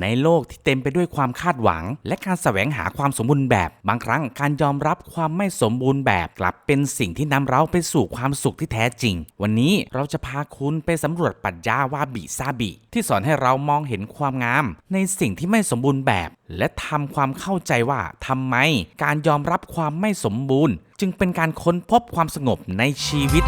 ในโลกที่เต็มไปด้วยความคาดหวัง และการแสวงหาความสมบูรณ์แบบ บางครั้งการยอมรับความไม่สมบูรณ์แบบกลับเป็นสิ่งที่นำเราไปสู่ความสุขที่แท้จริง วันนี้เราจะพาคุณไปสำรวจปรัชญาวาบิซาบิ ที่สอนให้เรามองเห็นความงาม ในสิ่งที่ไม่สมบูรณ์แบบ และทำความเข้าใจว่าทำไม การยอมรับความไม่สมบูรณ์ จึงเป็นการค้นพบความสงบในชีวิต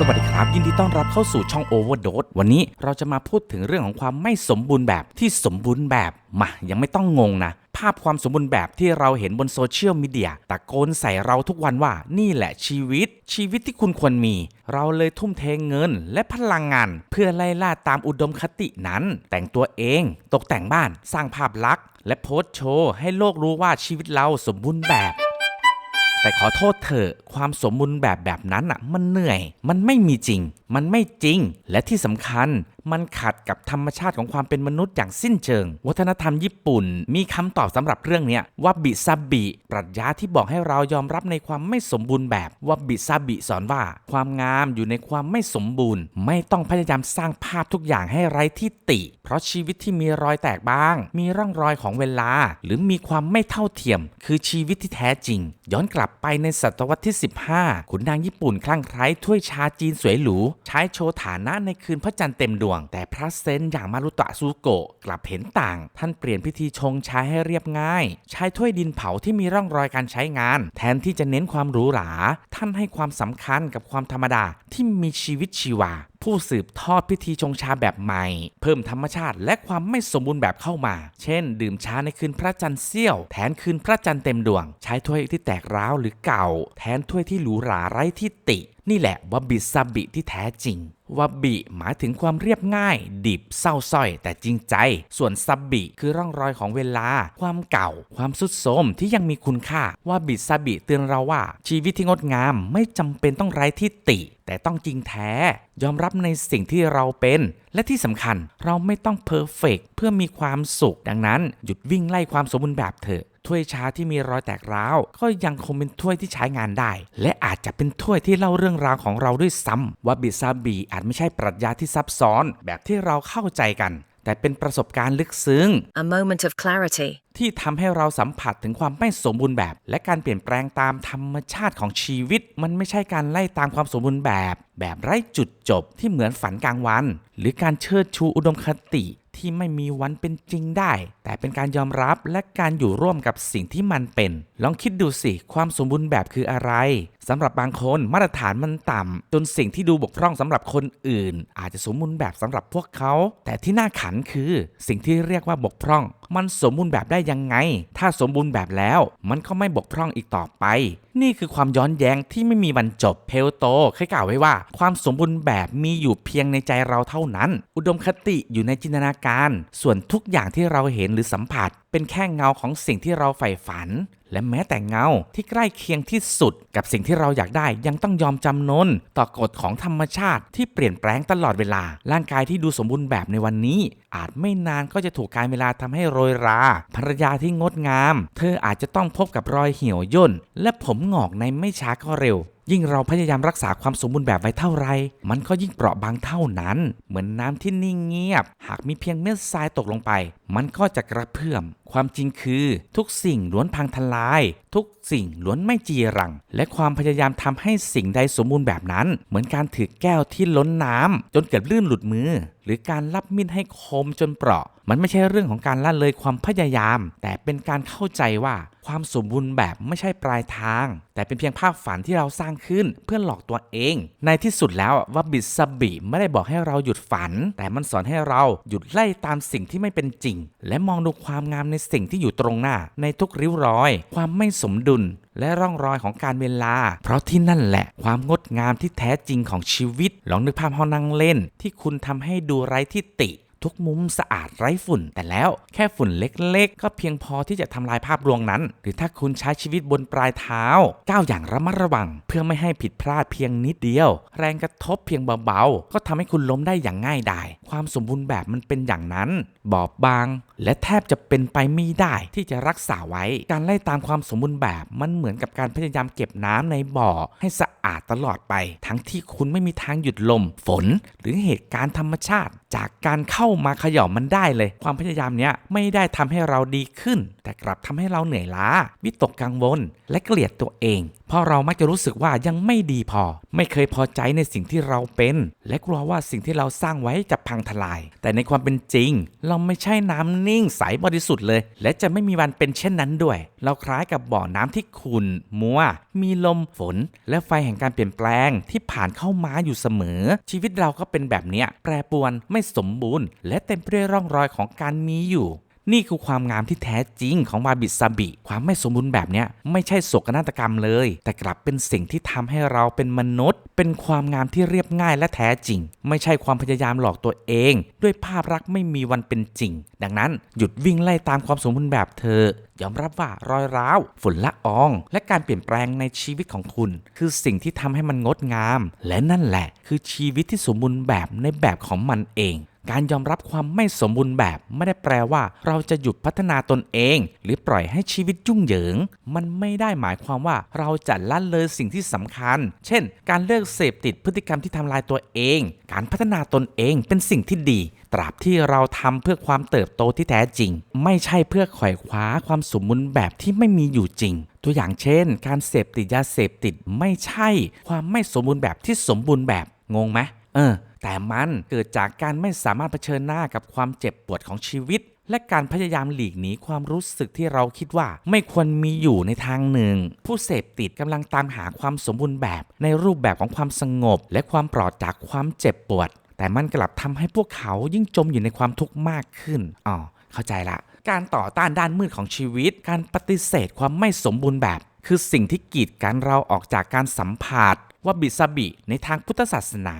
สวัสดีครับ ยินดีต้อนรับเข้าสู่ช่อง Overdose วันนี้เราจะมาพูดถึงเรื่องของความไม่สมบูรณ์แบบที่สมบูรณ์แบบมายังไม่ต้องงงนะ ภาพความสมบูรณ์แบบที่เราเห็นบนโซเชียลมีเดียตะโกนใส่เราทุกวันว่านี่แหละชีวิต ชีวิตที่คุณควรมี เราเลยทุ่มเทเงินและพลังงาน เพื่อไล่ล่าตามอุดมคตินั้น แต่งตัวเอง ตกแต่งบ้าน สร้างภาพลักษณ์ และโพสต์โชว์ให้โลกรู้ว่าชีวิตเราสมบูรณ์แบบ แต่ขอโทษเถอะความสมบูรณ์แบบแบบนั้นอะ มันเหนื่อย มันไม่มีจริง มันไม่จริง และที่สำคัญ มันขัดกับธรรมชาติของความเป็นมนุษย์อย่างสิ้นเชิง วัฒนธรรมญี่ปุ่น มีคำตอบสำหรับเรื่องนี้ว่าบิซาบิปรัชญาที่บอกให้เรายอมรับในความไม่สมบูรณ์แบบว่าบิซาบิสอนว่า ความงามอยู่ในความไม่สมบูรณ์ ไม่ต้องพยายามสร้างภาพทุกอย่างให้ไร้ที่ติ เพราะชีวิตที่มีรอยแตกบ้าง มีร่องรอยของเวลา หรือมีความไม่เท่าเทียม คือชีวิตที่แท้จริง ย้อนกลับไปในศตวรรษที่ 15 ขุนนางญี่ปุ่นคลั่งไคล้ถ้วยชาจีนสวยหรู ใช้โชว์ฐานะในคืนพระจันทร์เต็มดวงแต่พระเซนอย่างมารุตะซูโกะกลับเห็นต่าง ท่านเปลี่ยนพิธีชงชาให้เรียบง่าย ใช้ถ้วยดินเผาที่มีร่องรอยการใช้งาน แทนที่จะเน้นความหรูหรา ท่านให้ความสำคัญกับความธรรมดาที่มีชีวิตชีวาผู้สืบทอดพิธีชงชาแบบใหม่ เพิ่มธรรมชาติและความไม่สมบูรณ์แบบเข้ามา เช่น ดื่มชาในคืนพระจันทร์เสี้ยว แทนคืนพระจันทร์เต็มดวง ใช้ถ้วยที่แตกร้าวหรือเก่า แทนถ้วยที่หรูหราไร้ที่ติ นี่แหละวาบิซาบิที่แท้จริงวาบิหมายถึงความเรียบง่าย ดิบเศร้าส้อย แต่จริงใจ ส่วนซับบิคือร่องรอยของเวลา ความเก่า ความสุดโทมที่ยังมีคุณค่าวาบิซาบิเตือนเราว่า ชีวิตที่งดงามไม่จำเป็นต้องไร้ที่ติ แต่ต้องจริงแท้ ยอมรับในสิ่งที่เราเป็น และที่สำคัญเราไม่ต้องเพอร์เฟกเพื่อมีความสุขดังนั้น หยุดวิ่งไล่ความสมบูรณ์แบบเถอะ ถ้วยชาที่มีรอยแตกร้าว ก็ยังคงเป็นถ้วยที่ใช้งานได้ และอาจจะเป็นถ้วยที่เล่าเรื่องราวของเราด้วยซ้ำว่าบิซาบีอาจไม่ใช่ปรัชญาที่ซับซ้อน แบบที่เราเข้าใจกัน แต่เป็นประสบการณ์ลึกซึ้ง a moment of clarity. ที่ทำให้เราสัมผัสถึงความไม่สมบูรณ์แบบ และการเปลี่ยนแปลงตามธรรมชาติของชีวิต มันไม่ใช่การไล่ตามความสมบูรณ์แบบ แบบไร้จุดจบที่เหมือนฝันกลางวัน หรือการเชิดชูอุดมคติที่ไม่มีวันเป็นจริงได้ แต่เป็นการยอมรับและการอยู่ร่วมกับสิ่งที่มันเป็น ลองคิดดูสิ ความสมบูรณ์แบบคืออะไรสำหรับบางคนมาตรฐานมันต่ำจนสิ่งที่ดูบกพร่องสำหรับคนอื่น อาจจะสมบูรณ์แบบสำหรับพวกเขา แต่ที่น่าขันคือ สิ่งที่เรียกว่าบกพร่องมันสมบูรณ์แบบได้ยังไง ถ้าสมบูรณ์แบบแล้ว มันก็ไม่บกพร่องอีกต่อไป นี่คือความย้อนแย้งที่ไม่มีวันจบเพลโตเคยกล่าวไว้ว่า ความสมบูรณ์แบบมีอยู่เพียงในใจเราเท่านั้น อุดมคติอยู่ในจินตนาการ ส่วนทุกอย่างที่เราเห็นหรือสัมผัส เป็นแค่เงาของสิ่งที่เราใฝ่ฝันและแม้แต่เงาที่ใกล้เคียงที่สุด กับสิ่งที่เราอยากได้ยังต้องยอมจำนนต่อกฎของธรรมชาติที่เปลี่ยนแปลงตลอดเวลา ร่างกายที่ดูสมบูรณ์แบบในวันนี้ อาจไม่นานก็จะถูกการเวลาทำให้โรยราภรรยาที่งดงาม เธออาจจะต้องพบกับรอยเหี่ยวย่น และผมหงอกในไม่ช้าก็เร็วยิ่งเราพยายามรักษาความสมบูรณ์แบบไว้เท่าไร มันก็ยิ่งเปราะบางเท่านั้น เหมือนน้ำที่นิ่งเงียบ หากมีเพียงเม็ดทรายตกลงไป มันก็จะกระเพื่อมความจริงคือ ทุกสิ่งล้วนพังทลาย ทุกสิ่งล้วนไม่จีรัง และความพยายามทำให้สิ่งใดสมบูรณ์แบบนั้น เหมือนการถือแก้วที่ล้นน้ำจนเกิดลื่นหลุดมือ หรือการรับมีดให้คมจนเปราะ มันไม่ใช่เรื่องของการละเลยความพยายาม แต่เป็นการเข้าใจว่า ความสมบูรณ์แบบไม่ใช่ปลายทาง แต่เป็นเพียงภาพฝันที่เราสร้างขึ้นเพื่อหลอกตัวเอง ในที่สุดแล้วว่าบิสบิไม่ได้บอกให้เราหยุดฝัน แต่มันสอนให้เราหยุดไล่ตามสิ่งที่ไม่เป็นจริง และมองดูความงามในสิ่งที่อยู่ตรงหน้าในทุกริ้วรอย ความไม่สมดุล และร่องรอยของการเวลา เพราะที่นั่นแหละ ความงดงามที่แท้จริงของชีวิต ลองนึกภาพห้องนั่งเล่น ที่คุณทำให้ดูไร้ที่ติ ทุกมุมสะอาดไร้ฝุ่น แต่แล้วแค่ฝุ่นเล็กๆ ก็เพียงพอที่จะทำลายภาพลวงนั้น หรือถ้าคุณใช้ชีวิตบนปลายเท้าก้าวอย่างระมัดระวัง เพื่อไม่ให้ผิดพลาดเพียงนิดเดียว แรงกระทบเพียงเบาๆ ก็ทำให้คุณล้มได้อย่างง่ายดายความสมบูรณ์แบบมันเป็นอย่างนั้น บอบบาง และแทบจะเป็นไปไม่ได้ที่จะรักษาไว้ การไล่ตามความสมบูรณ์แบบมันเหมือนกับการพยายามเก็บน้ำในบ่อ ให้สะอาดตลอดไป ทั้งที่คุณไม่มีทางหยุดลม ฝน หรือเหตุการณ์ธรรมชาติจากการเข้ามาเขย่ามันได้เลย ความพยายามเนี้ยไม่ได้ทำให้เราดีขึ้น แต่กลับทำให้เราเหนื่อยล้า วิตกกังวล และเกลียดตัวเองเพราะเรามักจะรู้สึกว่ายังไม่ดีพอ ไม่เคยพอใจในสิ่งที่เราเป็น และกลัวว่าสิ่งที่เราสร้างไว้จะพังทลาย แต่ในความเป็นจริง เราไม่ใช่น้ำนิ่งใสบริสุทธิ์เลย และจะไม่มีวันเป็นเช่นนั้นด้วย เราคล้ายกับบ่อน้ำที่ขุ่นมัว มีลมฝน และไฟแห่งการเปลี่ยนแปลงที่ผ่านเข้ามาอยู่เสมอ ชีวิตเราก็เป็นแบบนี้แปรปรวนไม่สมบูรณ์ และเต็มไปด้วยร่องรอยของการมีอยู่ นี่คือความงามที่แท้จริงของวาบิซาบิ ความไม่สมบูรณ์แบบเนี้ยไม่ใช่โศกนาฏกรรมเลย แต่กลับเป็นสิ่งที่ทำให้เราเป็นมนุษย์ เป็นความงามที่เรียบง่ายและแท้จริง ไม่ใช่ความพยายามหลอกตัวเอง ด้วยภาพลักษณ์ไม่มีวันเป็นจริง ดังนั้นหยุดวิ่งไล่ตามความสมบูรณ์แบบเธอยอมรับว่ารอยร้าว ฝุ่นละออง และการเปลี่ยนแปลงในชีวิตของคุณ คือสิ่งที่ทำให้มันงดงาม และนั่นแหละ คือชีวิตที่สมบูรณ์แบบในแบบของมันเอง การยอมรับความไม่สมบูรณ์แบบไม่ได้แปลว่า เราจะหยุดพัฒนาตนเอง หรือปล่อยให้ชีวิตยุ่งเหยิง มันไม่ได้หมายความว่าเราจะละเลยสิ่งที่สำคัญ เช่น การเลิกเสพติดพฤติกรรมที่ทำลายตัวเอง การพัฒนาตนเองเป็นสิ่งที่ดี ตราบที่เราทำเพื่อความเติบโตที่แท้จริง ไม่ใช่เพื่อไขว่คว้าความสมบูรณ์แบบที่ไม่มีอยู่จริง ตัวอย่างเช่น การเสพติดยาเสพติดไม่ใช่ ความไม่สมบูรณ์แบบที่สมบูรณ์แบบงงไหม เออ แต่มันเกิดจากการไม่สามารถเผชิญหน้ากับความเจ็บปวดของชีวิต และการพยายามหลีกหนีความรู้สึกที่เราคิดว่าไม่ควรมีอยู่ในทางหนึ่ง ผู้เสพติดกำลังตามหาความสมบูรณ์แบบ ในรูปแบบของความสงบ และความปลอดจากความเจ็บปวด แต่มันกลับทำให้พวกเขายิ่งจมอยู่ในความทุกข์มากขึ้นอ๋อเข้าใจละการต่อต้านด้านมืดของชีวิต การปฏิเสธความไม่สมบูรณ์แบบ คือสิ่งที่กีดกันเราออกจากการสัมผัส ว่าบิสบิในทางพุทธศาสนา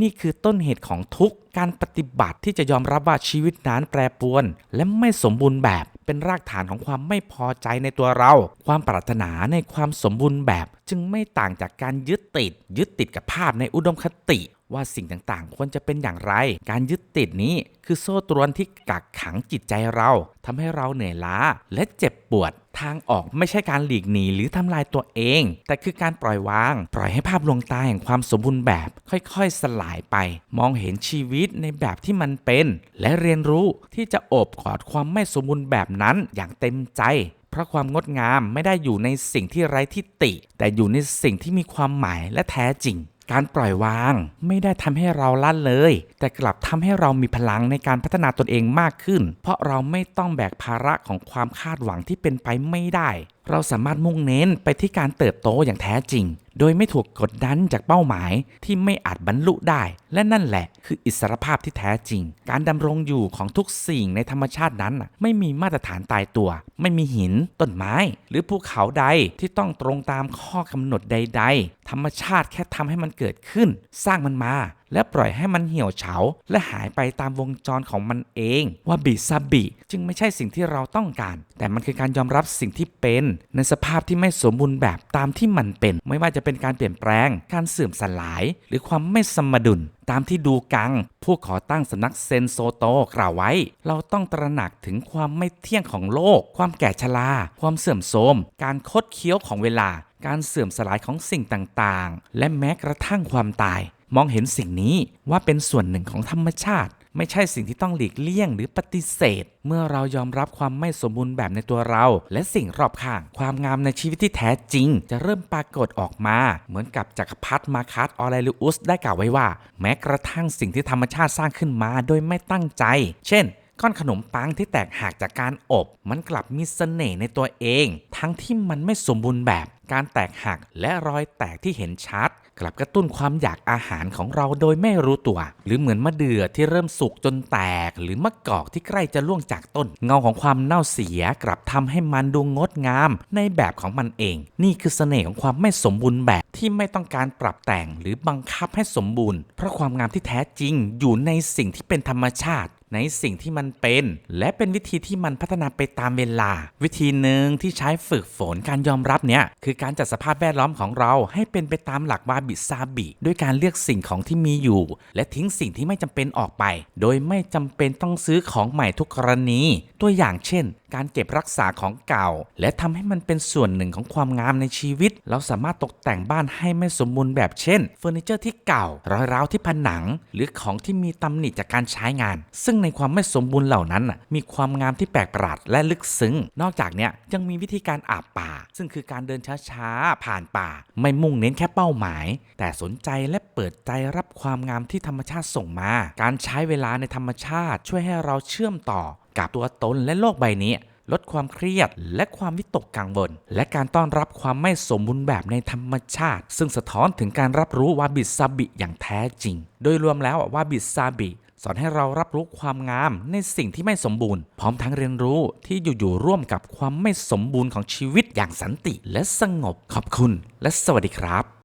นี่คือต้นเหตุของทุกการปฏิบัติที่จะยอมรับว่าชีวิตนั้นแปรปรวน และไม่สมบูรณ์แบบเป็นรากฐานของความไม่พอใจในตัวเรา ความปรารถนาในความสมบูรณ์แบบ จึงไม่ต่างจากการยึดติด ยึดติดกับภาพในอุดมคติ ว่าสิ่งต่างๆ ควรจะเป็นอย่างไร การยึดติดนี้คือโซ่ตรวนที่กักขังจิตใจเราทำให้เราเหนื่อยล้าและเจ็บปวด ทางออกไม่ใช่การหลีกหนีหรือทำลายตัวเอง แต่คือการปล่อยวาง ปล่อยให้ภาพลวงตาแห่งความสมบูรณ์แบบ ค่อยๆ สลายไป มองเห็นชีวิตในแบบที่มันเป็น และเรียนรู้ที่จะโอบกอดความไม่สมบูรณ์แบบนั้นอย่างเต็มใจเพราะความงดงามไม่ได้อยู่ในสิ่งที่ไร้ทิฏฐิแต่อยู่ในสิ่งที่มีความหมายและแท้จริง การปล่อยวาง ไม่ได้ทำให้เราลั่นเลย แต่กลับทำให้เรามีพลังในการพัฒนาตนเองมากขึ้น เพราะเราไม่ต้องแบกภาระของความคาดหวังที่เป็นไปไม่ได้ เราสามารถมุ่งเน้นไปที่การเติบโตอย่างแท้จริง โดยไม่ถูกกดดันจากเป้าหมายที่ไม่อาจบรรลุได้ และนั่นแหละคืออิสรภาพที่แท้จริง การดำรงอยู่ของทุกสิ่งในธรรมชาตินั้น ไม่มีมาตรฐานตายตัว ไม่มีหิน ต้นไม้ หรือภูเขาใดที่ต้องตรงตามข้อกำหนดใด ๆ ธรรมชาติแค่ทำให้มันเกิดขึ้น สร้างมันมา และปล่อยให้มันเหี่ยวเฉา และหายไปตามวงจรของมันเอง ว่าบิซาบิจึงไม่ใช่สิ่งที่เราต้องการ แต่มันคือการยอมรับสิ่งที่เป็น ในสภาพที่ไม่สมบูรณ์แบบตามที่มันเป็น ไม่ว่าจะเป็นการเปลี่ยนแปลง การเสื่อมสลาย หรือความไม่สมดุลตามที่ดูกัง ผู้ขอตั้งสำนักเซนโซโตกล่าวไว้ เราต้องตระหนักถึงความไม่เที่ยงของโลก ความแก่ชรา ความเสื่อมโทรม การคดเคี้ยวของเวลา การเสื่อมสลายของสิ่งต่างๆ และแม้กระทั่งความตาย มองเห็นสิ่งนี้ว่าเป็นส่วนหนึ่งของธรรมชาติ ไม่ใช่สิ่งที่ต้องหลีกเลี่ยงหรือปฏิเสธ เมื่อเรายอมรับความไม่สมบูรณ์แบบในตัวเรา และสิ่งรอบข้าง ความงามในชีวิตที่แท้จริง จะเริ่มปรากฏออกมา เหมือนกับจักรพรรดิมาคัสออเรลิอุสได้กล่าวไว้ว่า แม้กระทั่งสิ่งที่ธรรมชาติสร้างขึ้นมาโดยไม่ตั้งใจ เช่น ก้อนขนมปังที่แตกหักจากการอบ มันกลับมีเสน่ห์ในตัวเอง ทั้งที่มันไม่สมบูรณ์แบบ การแตกหักและรอยแตกที่เห็นชัด กลับกระตุ้นความอยากอาหารของเราโดยไม่รู้ตัว หรือเหมือนมะเดื่อที่เริ่มสุกจนแตก หรือมะกอกที่ใกล้จะล่วงจากต้น เงาของความเน่าเสียกลับทำให้มันดูงดงาม ในแบบของมันเอง นี่คือเสน่ห์ของความไม่สมบูรณ์แบบที่ไม่ต้องการปรับแต่งหรือบังคับให้สมบูรณ์ เพราะความงามที่แท้จริงอยู่ในสิ่งที่เป็นธรรมชาติ ในสิ่งที่มันเป็น และเป็นวิธีที่มันพัฒนาไปตามเวลา วิธีหนึ่งที่ใช้ฝึกฝนการยอมรับเนี่ยคือการจัดสภาพแวดล้อมของเราให้เป็นไปตามหลักวาบิซาบิด้วยการเลือกสิ่งของที่มีอยู่ และทิ้งสิ่งที่ไม่จำเป็นออกไป โดยไม่จำเป็นต้องซื้อของใหม่ทุกกรณี ตัวอย่างเช่น การเก็บรักษาของเก่า และทำให้มันเป็นส่วนหนึ่งของความงามในชีวิต เราสามารถตกแต่งบ้านให้ไม่สมบูรณ์แบบเช่นเฟอร์นิเจอร์ที่เก่ารอยร้าวที่ผนัง หรือของที่มีตำหนิจากการใช้งาน ซึ่งในความไม่สมบูรณ์เหล่านั้นมีความงามที่แปลกประหลาดและลึกซึ้ง นอกจากเนี้ยยังมีวิธีการอาบป่า ซึ่งคือการเดินช้าๆ ผ่านป่า ไม่มุ่งเน้นแค่เป้าหมาย แต่สนใจและเปิดใจรับความงามที่ธรรมชาติส่งมา การใช้เวลาในธรรมชาติช่วยให้เราเชื่อมต่อกับตัวตนและโลกใบนี้ลดความเครียดและความวิตกกังวล และการต้อนรับความไม่สมบูรณ์แบบในธรรมชาติ ซึ่งสะท้อนถึงการรับรู้วาบิซาบิอย่างแท้จริง โดยรวมแล้ววาบิซาบิ สอนให้เรารับรู้ความงามในสิ่งที่ไม่สมบูรณ์ พร้อมทั้งเรียนรู้ที่อยู่ๆร่วมกับความไม่สมบูรณ์ของชีวิตอย่างสันติและสงบขอบคุณ และสวัสดีครับ